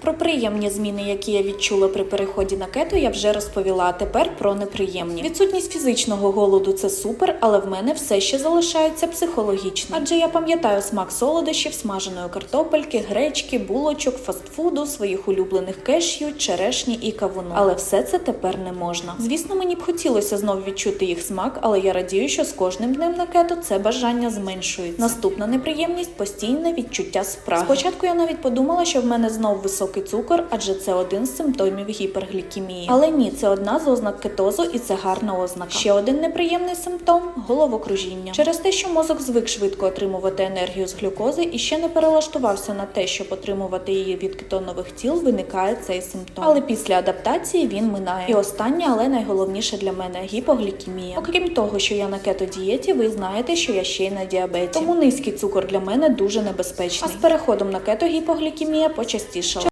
Про приємні зміни, які я відчула при переході на кето, я вже розповіла. Тепер про неприємні. Відсутність фізичного голоду це супер, але в мене все ще залишається психологічно. Адже я пам'ятаю смак солодощів, смаженої картопельки, гречки, булочок, фастфуду, своїх улюблених кешю, черешні і кавуну. Але все це тепер не можна. Звісно, мені б хотілося знов відчути їх смак, але я радію, що з кожним днем на кето це бажання зменшується. Наступна неприємність постійне відчуття спраги. Спочатку я навіть подумала, що в мене знов високий цукор, адже це один з симптомів гіперглікемії. Але ні, це одна з ознак кетозу, і це гарна ознака. Ще один неприємний симптом головокружіння. Через те, що мозок звик швидко отримувати енергію з глюкози і ще не перелаштувався на те, щоб отримувати її від кетонових тіл, виникає цей симптом. Але після адаптації він минає. І останнє, але найголовніше для мене гіпоглікемія. Окрім того, що я на кетодієті, ви знаєте, що я ще й на діабеті. Тому низький цукор для мене дуже небезпечний. А з переходом на кето гіпоглікемія почастішала.